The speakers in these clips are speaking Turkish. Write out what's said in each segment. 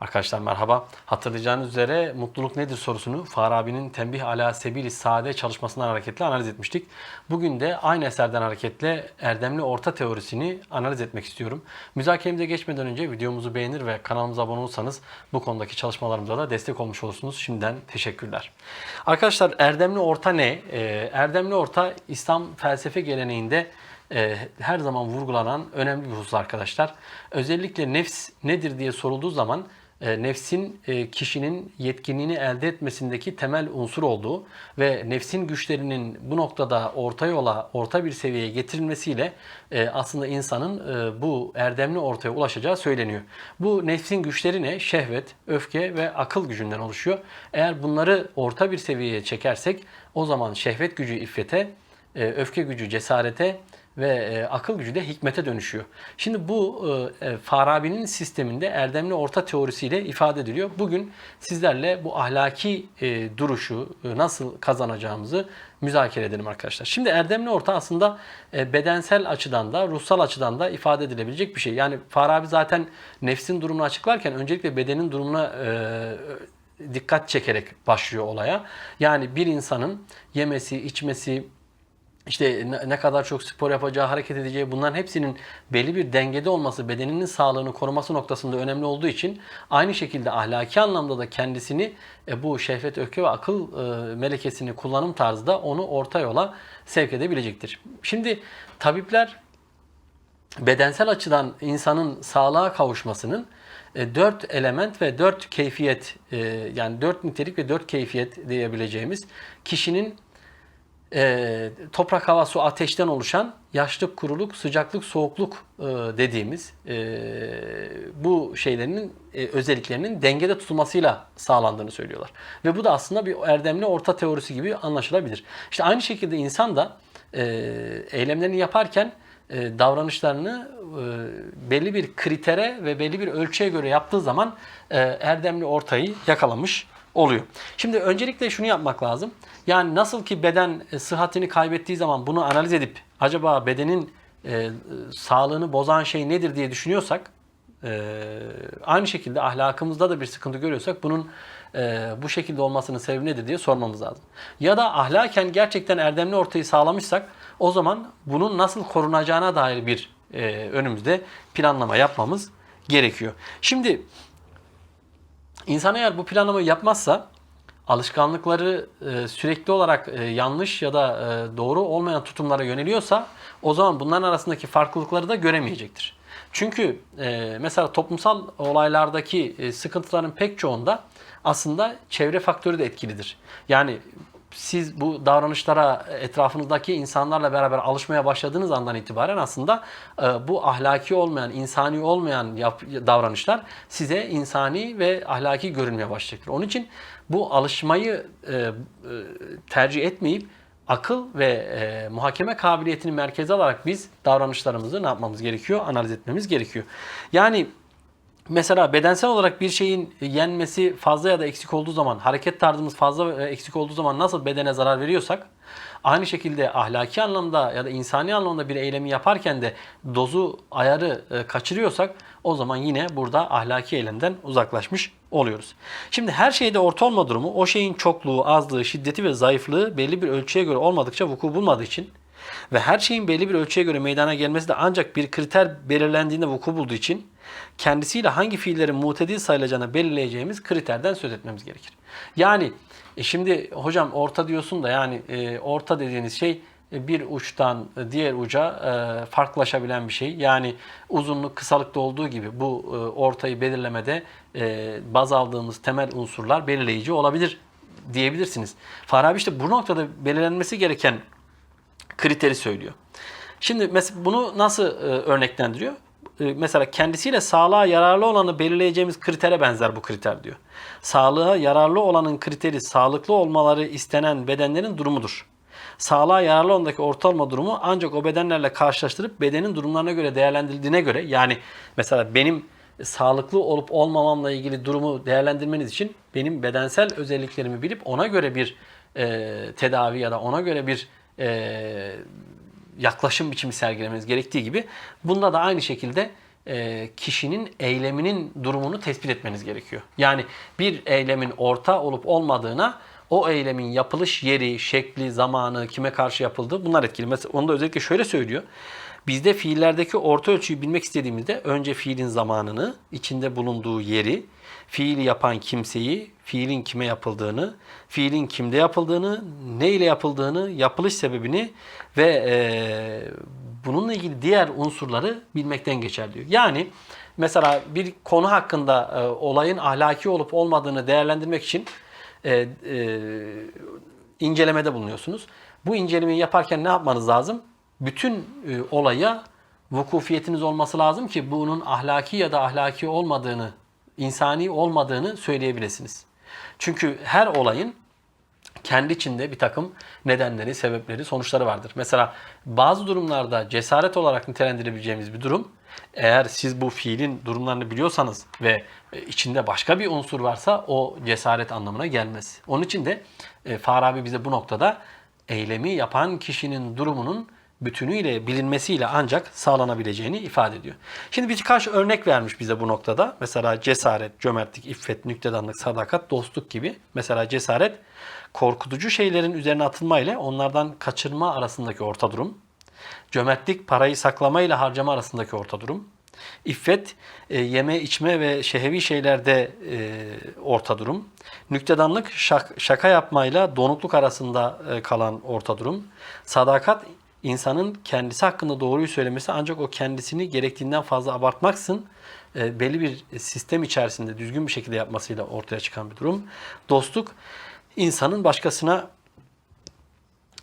Arkadaşlar merhaba. Hatırlayacağınız üzere mutluluk nedir sorusunu Farabi'nin Tembih ala Sebili Saade çalışmasından hareketle analiz etmiştik. Bugün de aynı eserden hareketle erdemli orta teorisini analiz etmek istiyorum. Müzakeremize geçmeden önce videomuzu beğenir ve kanalımıza abone olursanız bu konudaki çalışmalarımıza da destek olmuş olursunuz. Şimdiden teşekkürler. Arkadaşlar erdemli orta ne? Ee, erdemli orta İslam felsefe geleneğinde e, her zaman vurgulanan önemli bir husus arkadaşlar. Özellikle nefs nedir diye sorulduğu zaman nefsin e, kişinin yetkinliğini elde etmesindeki temel unsur olduğu ve nefsin güçlerinin bu noktada orta yola, orta bir seviyeye getirilmesiyle e, aslında insanın e, bu erdemli ortaya ulaşacağı söyleniyor. Bu nefsin güçleri ne? Şehvet, öfke ve akıl gücünden oluşuyor. Eğer bunları orta bir seviyeye çekersek o zaman şehvet gücü iffete, e, öfke gücü cesarete ve e, akıl gücü de hikmete dönüşüyor. Şimdi bu e, e, Farabi'nin sisteminde erdemli orta teorisiyle ifade ediliyor. Bugün sizlerle bu ahlaki e, duruşu e, nasıl kazanacağımızı müzakere edelim arkadaşlar. Şimdi erdemli orta aslında e, bedensel açıdan da ruhsal açıdan da ifade edilebilecek bir şey. Yani Farabi zaten nefsin durumunu açıklarken öncelikle bedenin durumuna e, dikkat çekerek başlıyor olaya. Yani bir insanın yemesi, içmesi, işte ne- kadar çok spor yapacağı, hareket edeceği bunların hepsinin belli bir dengede olması, bedeninin sağlığını koruması noktasında önemli olduğu için aynı şekilde ahlaki anlamda da kendisini e, bu şehvet, öfke ve akıl e, melekesini kullanım tarzı da onu orta yola sevk edebilecektir. Şimdi tabipler bedensel açıdan insanın sağlığa kavuşmasının e, dört element ve dört keyfiyet e, yani dört nitelik ve dört keyfiyet diyebileceğimiz kişinin e, toprak, hava, su, ateşten oluşan yaşlık, kuruluk, sıcaklık, soğukluk e, dediğimiz e, bu şeylerin e, özelliklerinin dengede tutulmasıyla sağlandığını söylüyorlar. Ve bu da aslında bir erdemli orta teorisi gibi anlaşılabilir. İşte aynı şekilde insan da e, eylemlerini yaparken e, davranışlarını e, belli bir kritere ve belli bir ölçüye göre yaptığı zaman e, erdemli ortayı yakalamış oluyor. Şimdi öncelikle şunu yapmak lazım. Yani nasıl ki beden e, sıhhatini kaybettiği zaman bunu analiz edip acaba bedenin e, e, sağlığını bozan şey nedir diye düşünüyorsak e, aynı şekilde ahlakımızda da bir sıkıntı görüyorsak bunun e, bu şekilde olmasının sebebi nedir diye sormamız lazım. Ya da ahlaken gerçekten erdemli ortayı sağlamışsak o zaman bunun nasıl korunacağına dair bir e, önümüzde planlama yapmamız gerekiyor. Şimdi İnsan eğer bu planlamayı yapmazsa alışkanlıkları e, sürekli olarak e, yanlış ya da e, doğru olmayan tutumlara yöneliyorsa o zaman bunların arasındaki farklılıkları da göremeyecektir. Çünkü e, mesela toplumsal olaylardaki e, sıkıntıların pek çoğunda aslında çevre faktörü de etkilidir. Yani siz bu davranışlara etrafınızdaki insanlarla beraber alışmaya başladığınız andan itibaren aslında e, bu ahlaki olmayan, insani olmayan davranışlar size insani ve ahlaki görünmeye başlayacaktır. Onun için bu alışmayı e, e, tercih etmeyip akıl ve muhakeme kabiliyetini merkeze alarak biz davranışlarımızı ne yapmamız gerekiyor? Analiz etmemiz gerekiyor. Yani Mesela bedensel olarak bir şeyin yenmesi fazla ya da eksik olduğu zaman, hareket tarzımız fazla ve eksik olduğu zaman nasıl bedene zarar veriyorsak, aynı şekilde ahlaki anlamda ya da insani anlamda bir eylemi yaparken de dozu, ayarı e, kaçırıyorsak o zaman yine burada ahlaki eylemden uzaklaşmış oluyoruz. Şimdi her şeyde orta olma durumu o şeyin çokluğu, azlığı, şiddeti ve zayıflığı belli bir ölçüye göre olmadıkça vuku bulmadığı için ve her şeyin belli bir ölçüye göre meydana gelmesi de ancak bir kriter belirlendiğinde vuku bulduğu için kendisiyle hangi fiillerin mutedil sayılacağını belirleyeceğimiz kriterden söz etmemiz gerekir. Yani e şimdi hocam orta diyorsun da yani e, orta dediğiniz şey e, bir uçtan diğer uca e, farklılaşabilen bir şey. Yani uzunluk kısalıkta olduğu gibi bu e, ortayı belirlemede baz aldığımız temel unsurlar belirleyici olabilir diyebilirsiniz. Farabi işte bu noktada belirlenmesi gereken kriteri söylüyor. Şimdi mesela bunu nasıl örneklendiriyor? E, mesela kendisiyle sağlığa yararlı olanı belirleyeceğimiz kritere benzer bu kriter diyor. Sağlığa yararlı olanın kriteri sağlıklı olmaları istenen bedenlerin durumudur. Sağlığa yararlı olandaki ortalama durumu ancak o bedenlerle karşılaştırıp bedenin durumlarına göre değerlendirildiğine göre yani mesela benim sağlıklı olup olmamamla ilgili durumu değerlendirmeniz için benim bedensel özelliklerimi bilip ona göre bir e, tedavi ya da ona göre bir e, yaklaşım biçimi sergilemeniz gerektiği gibi bunda da aynı şekilde e, kişinin eyleminin durumunu tespit etmeniz gerekiyor. Yani bir eylemin orta olup olmadığına o eylemin yapılış yeri, şekli, zamanı, kime karşı yapıldığı bunlar etkili. Mesela onu da özellikle şöyle söylüyor. Bizde fiillerdeki orta ölçüyü bilmek istediğimizde önce fiilin zamanını, içinde bulunduğu yeri, fiili yapan kimseyi, fiilin kime yapıldığını, fiilin kimde yapıldığını, ne ile yapıldığını, yapılış sebebini ve eee, bununla ilgili diğer unsurları bilmekten geçer diyor. Yani mesela bir konu hakkında e, olayın ahlaki olup olmadığını değerlendirmek için e, e, incelemede bulunuyorsunuz. Bu incelemeyi yaparken ne yapmanız lazım? Bütün e, olaya vukufiyetiniz olması lazım ki bunun ahlaki ya da ahlaki olmadığını, insani olmadığını söyleyebilirsiniz. Çünkü her olayın kendi içinde bir takım nedenleri, sebepleri, sonuçları vardır. Mesela bazı durumlarda cesaret olarak nitelendirebileceğimiz bir durum, eğer siz bu fiilin durumlarını biliyorsanız ve e, içinde başka bir unsur varsa o cesaret anlamına gelmez. Onun için de e, Farabi bize bu noktada eylemi yapan kişinin durumunun bütünüyle bilinmesiyle ancak sağlanabileceğini ifade ediyor. Şimdi birkaç örnek vermiş bize bu noktada. Mesela cesaret, cömertlik, iffet, nüktedanlık, sadakat, dostluk gibi. Mesela cesaret korkutucu şeylerin üzerine atılma ile onlardan kaçırma arasındaki orta durum. Cömertlik parayı saklama ile harcama arasındaki orta durum. İffet e, yeme, içme ve şehevi şeylerde e, orta durum. Nüktedanlık şak, şaka yapmayla donukluk arasında e, kalan orta durum. Sadakat insanın kendisi hakkında doğruyu söylemesi ancak o kendisini gerektiğinden fazla abartmaksın e, belli bir sistem içerisinde düzgün bir şekilde yapmasıyla ortaya çıkan bir durum. Dostluk insanın başkasına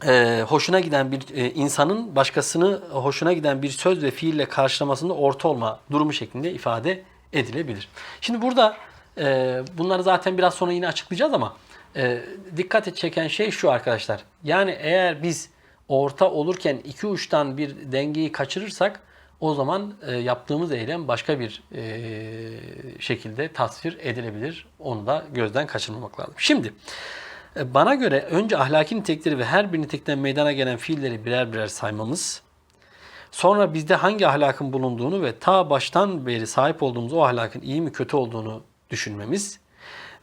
e, hoşuna giden bir e, insanın başkasını hoşuna giden bir söz ve fiille karşılamasında orta olma durumu şeklinde ifade edilebilir. Şimdi burada bunları zaten biraz sonra yine açıklayacağız ama e, dikkat çeken şey şu arkadaşlar. Yani eğer biz orta olurken iki uçtan bir dengeyi kaçırırsak o zaman e, yaptığımız eylem başka bir e, şekilde tasvir edilebilir. Onu da gözden kaçırmamak lazım. Şimdi e, bana göre önce ahlaki nitelikleri ve her bir nitelikten meydana gelen fiilleri birer birer saymamız, sonra bizde hangi ahlakın bulunduğunu ve ta baştan beri sahip olduğumuz o ahlakın iyi mi kötü olduğunu düşünmemiz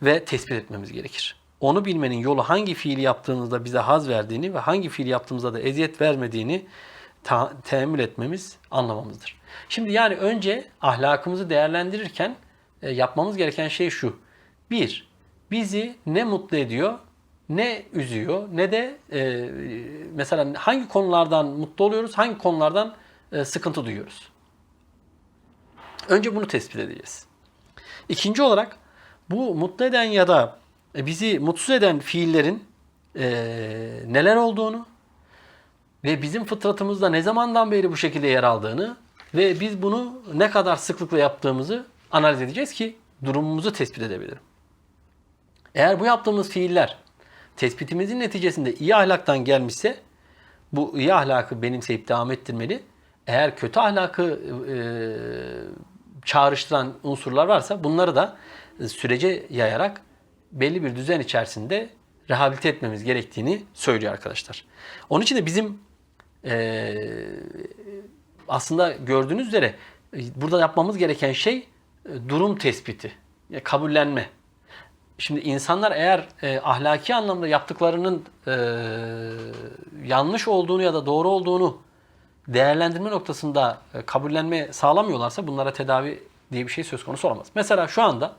ve tespit etmemiz gerekir. Onu bilmenin yolu hangi fiili yaptığımızda bize haz verdiğini ve hangi fiili yaptığımızda da eziyet vermediğini ta- teemmül etmemiz, anlamamızdır. Şimdi yani önce ahlakımızı değerlendirirken e, yapmamız gereken şey şu. Bir, bizi ne mutlu ediyor, ne üzüyor, ne de e, mesela hangi konulardan mutlu oluyoruz, hangi konulardan e, sıkıntı duyuyoruz. Önce bunu tespit edeceğiz. İkinci olarak bu mutlu eden ya da bizi mutsuz eden fiillerin e, neler olduğunu ve bizim fıtratımızda ne zamandan beri bu şekilde yer aldığını ve biz bunu ne kadar sıklıkla yaptığımızı analiz edeceğiz ki durumumuzu tespit edebilirim. Eğer bu yaptığımız fiiller tespitimizin neticesinde iyi ahlaktan gelmişse bu iyi ahlakı benimseyip devam ettirmeli. Eğer kötü ahlakı e, çağrıştıran unsurlar varsa bunları da sürece yayarak belli bir düzen içerisinde rehabilite etmemiz gerektiğini söylüyor arkadaşlar. Onun için de bizim e, aslında gördüğünüz üzere e, burada yapmamız gereken şey e, durum tespiti, kabullenme. Şimdi insanlar eğer e, ahlaki anlamda yaptıklarının e, yanlış olduğunu ya da doğru olduğunu değerlendirme noktasında e, kabullenme sağlamıyorlarsa bunlara tedavi diye bir şey söz konusu olamaz. Mesela şu anda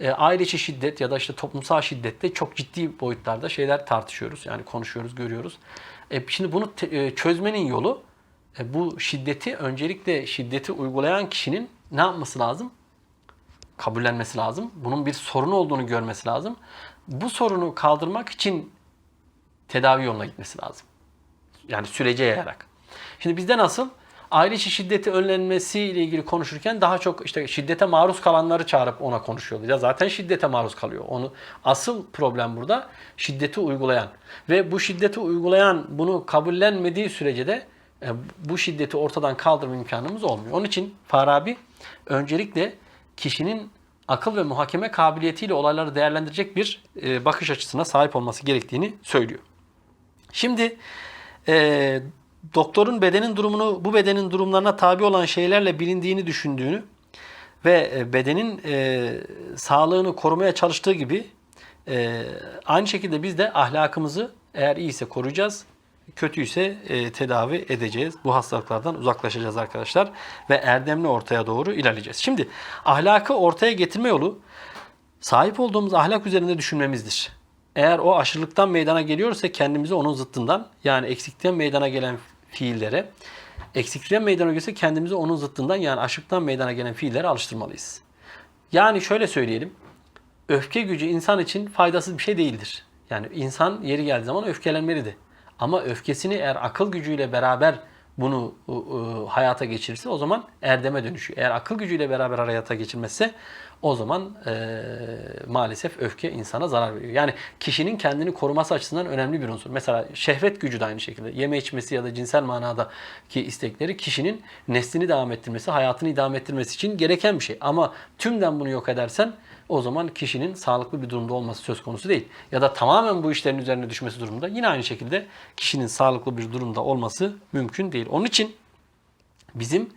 e, aile içi şiddet ya da işte toplumsal şiddette çok ciddi boyutlarda şeyler tartışıyoruz. Yani konuşuyoruz, görüyoruz. E, şimdi bunu e, çözmenin yolu e, bu şiddeti öncelikle şiddeti uygulayan kişinin ne yapması lazım? kabullenmesi lazım. Bunun bir sorun olduğunu görmesi lazım. Bu sorunu kaldırmak için tedavi yoluna gitmesi lazım. Yani sürece yayarak. Şimdi bizde nasıl? Aile içi şiddeti önlenmesi ile ilgili konuşurken daha çok işte şiddete maruz kalanları çağırıp ona konuşuyoruz. Ya zaten şiddete maruz kalıyor. Onu asıl problem burada şiddeti uygulayan ve bu şiddeti uygulayan bunu kabullenmediği sürece de e, bu şiddeti ortadan kaldırma imkanımız olmuyor. Onun için Farabi öncelikle kişinin akıl ve muhakeme kabiliyetiyle olayları değerlendirecek bir e, bakış açısına sahip olması gerektiğini söylüyor. Şimdi e, doktorun bedenin durumunu bu bedenin durumlarına tabi olan şeylerle bilindiğini düşündüğünü ve e, bedenin e, sağlığını korumaya çalıştığı gibi e, aynı şekilde biz de ahlakımızı eğer iyiyse koruyacağız, kötüyse e, tedavi edeceğiz. Bu hastalıklardan uzaklaşacağız arkadaşlar ve erdemli ortaya doğru ilerleyeceğiz. Şimdi ahlakı ortaya getirme yolu sahip olduğumuz ahlak üzerinde düşünmemizdir. Eğer o aşırılıktan meydana geliyorsa kendimizi onun zıttından yani eksiklikten meydana gelen fiillere, eksiklikten meydana geliyorsa kendimizi onun zıttından yani aşırılıktan meydana gelen fiillere alıştırmalıyız. Yani şöyle söyleyelim. Öfke gücü insan için faydasız bir şey değildir. Yani insan yeri geldiği zaman öfkelenmelidir. Ama öfkesini eğer akıl gücüyle beraber bunu ı, hayata geçirirse o zaman erdeme dönüşüyor. Eğer akıl gücüyle beraber hayata geçirmezse o zaman e, maalesef öfke insana zarar veriyor. Yani kişinin kendini koruması açısından önemli bir unsur. Mesela şehvet gücü de aynı şekilde. Yeme içmesi ya da cinsel manadaki istekleri kişinin neslini devam ettirmesi, hayatını idame ettirmesi için gereken bir şey. Ama tümden bunu yok edersen o zaman kişinin sağlıklı bir durumda olması söz konusu değil. Ya da tamamen bu işlerin üzerine düşmesi durumunda yine aynı şekilde kişinin sağlıklı bir durumda olması mümkün değil. Onun için bizim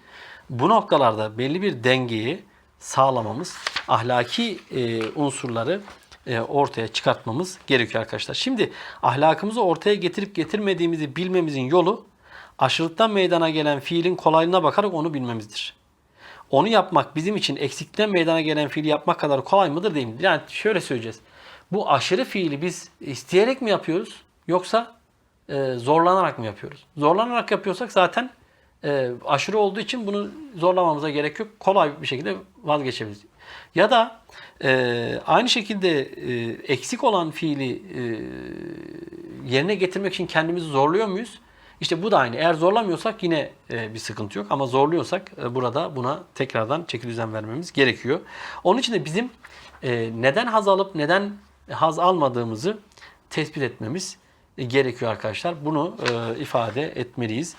bu noktalarda belli bir dengeyi sağlamamız, ahlaki e, unsurları e, ortaya çıkartmamız gerekiyor arkadaşlar. Şimdi ahlakımızı ortaya getirip getirmediğimizi bilmemizin yolu aşırılıktan meydana gelen fiilin kolaylığına bakarak onu bilmemizdir. Onu yapmak bizim için eksiklikten meydana gelen fiili yapmak kadar kolay mıdır değil midir? Yani şöyle söyleyeceğiz. Bu aşırı fiili biz isteyerek mi yapıyoruz yoksa e, zorlanarak mı yapıyoruz? Zorlanarak yapıyorsak zaten e, aşırı olduğu için bunu zorlamamıza gerek yok. Kolay bir şekilde vazgeçebiliriz. Ya da e, aynı şekilde e, eksik olan fiili e, yerine getirmek için kendimizi zorluyor muyuz? İşte bu da aynı. Eğer zorlamıyorsak yine e, bir sıkıntı yok. Ama zorluyorsak e, burada buna tekrardan çeki düzen vermemiz gerekiyor. Onun için de bizim e, neden haz alıp neden haz almadığımızı tespit etmemiz e, gerekiyor arkadaşlar. Bunu e, ifade etmeliyiz.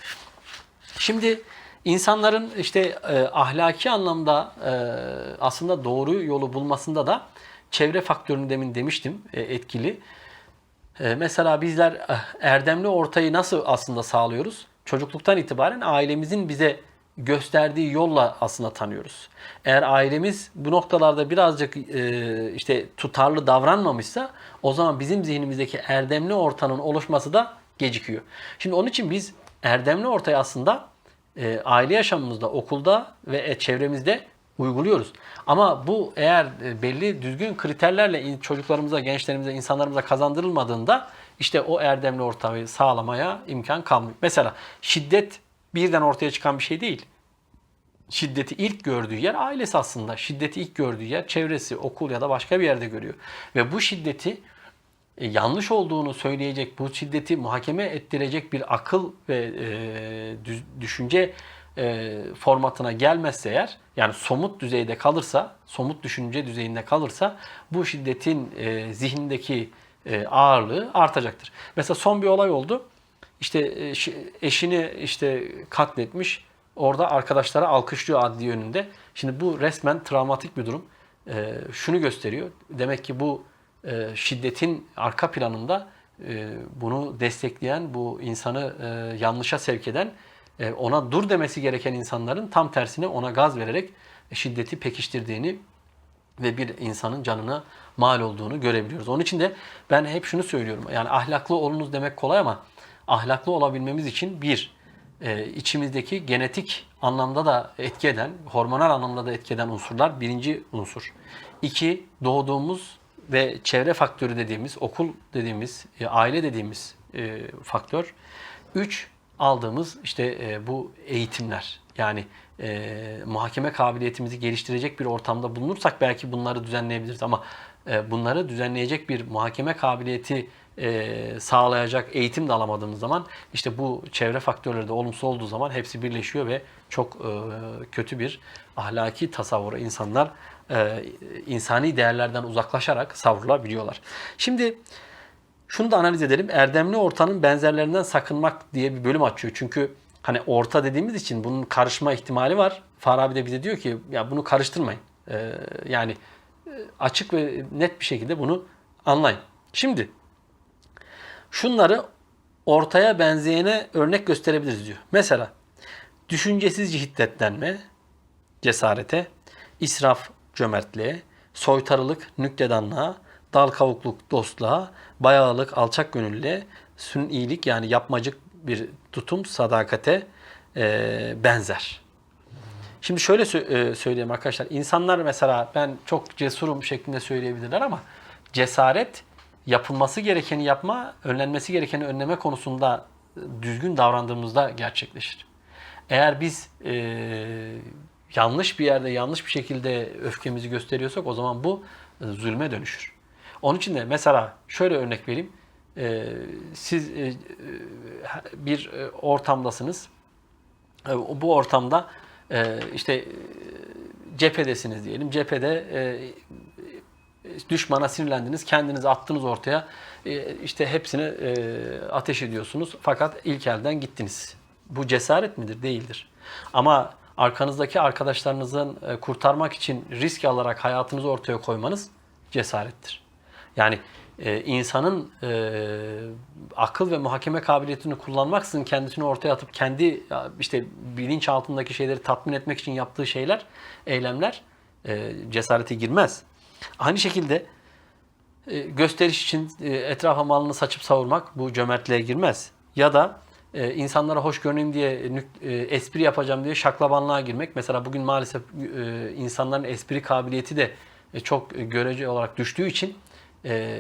Şimdi insanların işte e, ahlaki anlamda e, aslında doğru yolu bulmasında da çevre faktörünü demin demiştim e, etkili. E, mesela bizler eh, erdemli ortayı nasıl aslında sağlıyoruz? Çocukluktan itibaren ailemizin bize gösterdiği yolla aslında tanıyoruz. Eğer ailemiz bu noktalarda birazcık e, işte tutarlı davranmamışsa o zaman bizim zihnimizdeki erdemli ortanın oluşması da gecikiyor. Şimdi onun için biz erdemli ortayı aslında e, aile yaşamımızda, okulda ve e, çevremizde uyguluyoruz. Ama bu eğer e, belli düzgün kriterlerle çocuklarımıza, gençlerimize, insanlarımıza kazandırılmadığında işte o erdemli ortamı sağlamaya imkan kalmıyor. Mesela şiddet birden ortaya çıkan bir şey değil. Şiddeti ilk gördüğü yer ailesi aslında. Şiddeti ilk gördüğü yer çevresi, okul ya da başka bir yerde görüyor. Ve bu şiddeti e, yanlış olduğunu söyleyecek, bu şiddeti muhakeme ettirecek bir akıl ve e, düşünce e, formatına gelmezse eğer, yani somut düzeyde kalırsa, somut düşünce düzeyinde kalırsa bu şiddetin e, zihnindeki e, ağırlığı artacaktır. Mesela son bir olay oldu. İşte e, şi- eşini işte katletmiş. Orada arkadaşlara alkışlıyor adli önünde. Şimdi bu resmen travmatik bir durum. E, şunu gösteriyor. Demek ki bu e, şiddetin arka planında e, bunu destekleyen, bu insanı e, yanlışa sevk eden, ona dur demesi gereken insanların tam tersine ona gaz vererek şiddeti pekiştirdiğini ve bir insanın canına mal olduğunu görebiliyoruz. Onun için de ben hep şunu söylüyorum. Yani ahlaklı olunuz demek kolay ama ahlaklı olabilmemiz için bir, içimizdeki genetik anlamda da etki eden, hormonal anlamda da etki eden unsurlar birinci unsur. İki, doğduğumuz ve çevre faktörü dediğimiz, okul dediğimiz, e, aile dediğimiz e, faktör. Üç, aldığımız işte e, bu eğitimler. Yani e, muhakeme kabiliyetimizi geliştirecek bir ortamda bulunursak belki bunları düzenleyebiliriz ama e, bunları düzenleyecek bir muhakeme kabiliyeti e, sağlayacak eğitim de alamadığımız zaman işte bu çevre faktörleri de olumsuz olduğu zaman hepsi birleşiyor ve çok e, kötü bir ahlaki tasavvura insanlar e, insani değerlerden uzaklaşarak savrulabiliyorlar. Şimdi şunu da analiz edelim. Erdemli ortanın benzerlerinden sakınmak diye bir bölüm açıyor. Çünkü hani orta dediğimiz için bunun karışma ihtimali var. Farabi de bize diyor ki ya bunu karıştırmayın. Ee, yani e, açık ve net bir şekilde bunu anlayın. Şimdi şunları ortaya benzeyene örnek gösterebiliriz diyor. Mesela düşüncesizce hiddetlenme, cesarete, israf cömertliğe, soytarılık nüktedanlığa, dal kavukluk dostluğa, bayağılık alçak gönüllüye, sünnilik yani yapmacık bir tutum sadakate e, benzer. Şimdi şöyle sö- e, söyleyeyim arkadaşlar. İnsanlar mesela ben çok cesurum şeklinde söyleyebilirler ama cesaret yapılması gerekeni yapma, önlenmesi gerekeni önleme konusunda düzgün davrandığımızda gerçekleşir. Eğer biz e, yanlış bir yerde yanlış bir şekilde öfkemizi gösteriyorsak o zaman bu e, zulme dönüşür. Onun için de mesela şöyle örnek vereyim. E, siz e, bir ortamdasınız. Bu ortamda işte cephedesiniz diyelim. Cephede düşmana sinirlendiniz, kendinizi attınız ortaya. İşte hepsini e, ateş ediyorsunuz. Fakat ilk elden gittiniz. Bu cesaret midir? Değildir. Ama arkanızdaki arkadaşlarınızın e, kurtarmak için risk alarak hayatınızı ortaya koymanız cesarettir. Yani e, insanın e, akıl ve muhakeme kabiliyetini kullanmaksızın kendisini ortaya atıp kendi işte bilinç altındaki şeyleri tatmin etmek için yaptığı şeyler, eylemler e, cesarete girmez. Aynı şekilde gösteriş için e, etrafa malını saçıp savurmak bu cömertliğe girmez. Ya da e, insanlara hoş görüneyim diye e, espri yapacağım diye şaklabanlığa girmek. Mesela bugün maalesef e, insanların espri kabiliyeti de e, çok e, görece olarak düştüğü için e,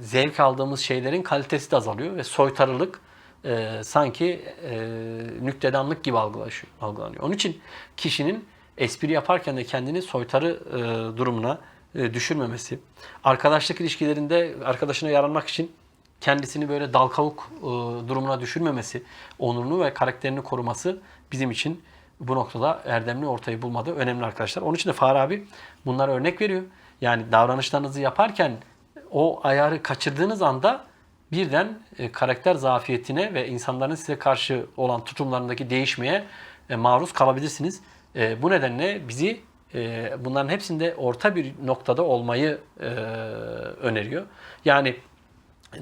zevk aldığımız şeylerin kalitesi de azalıyor ve soytarılık e, sanki e, nüktedanlık gibi algılanıyor. Onun için kişinin espri yaparken de kendini soytarı e, durumuna e, düşürmemesi, arkadaşlık ilişkilerinde arkadaşına yaranmak için kendisini böyle dal kavuk e, durumuna düşürmemesi, onurunu ve karakterini koruması bizim için bu noktada erdemli ortayı bulmadı. Önemli arkadaşlar. Onun için de Farabi bunlara örnek veriyor. Yani davranışlarınızı yaparken o ayarı kaçırdığınız anda birden e, karakter zafiyetine ve insanların size karşı olan tutumlarındaki değişmeye e, maruz kalabilirsiniz. Bu nedenle bizi bunların hepsinde orta bir noktada olmayı öneriyor. Yani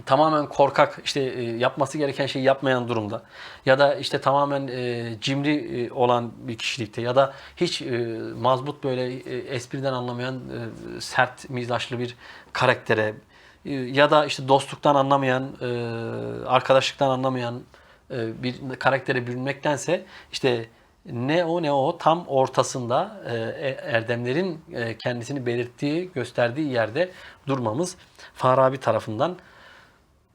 tamamen korkak işte e, yapması gereken şeyi yapmayan durumda. Ya da işte tamamen e, cimri e, olan bir kişilikte ya da hiç mazbut böyle espriden anlamayan sert mizaçlı bir karaktere ya da işte dostluktan anlamayan arkadaşlıktan anlamayan bir karaktere bürünmektense işte ne o ne o tam ortasında erdemlerin kendisini belirttiği, gösterdiği yerde durmamız Farabi tarafından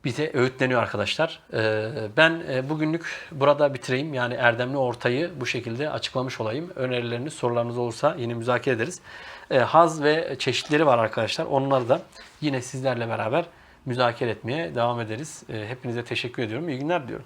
bize öğütleniyor arkadaşlar. Ee, Ben e, bugünlük burada bitireyim. Yani erdemli ortayı bu şekilde açıklamış olayım. Önerileriniz, sorularınız olursa yine müzakere ederiz. Ee, Haz ve çeşitleri var arkadaşlar. Onları da yine sizlerle beraber müzakere etmeye devam ederiz. Ee, Hepinize teşekkür ediyorum. İyi günler diliyorum.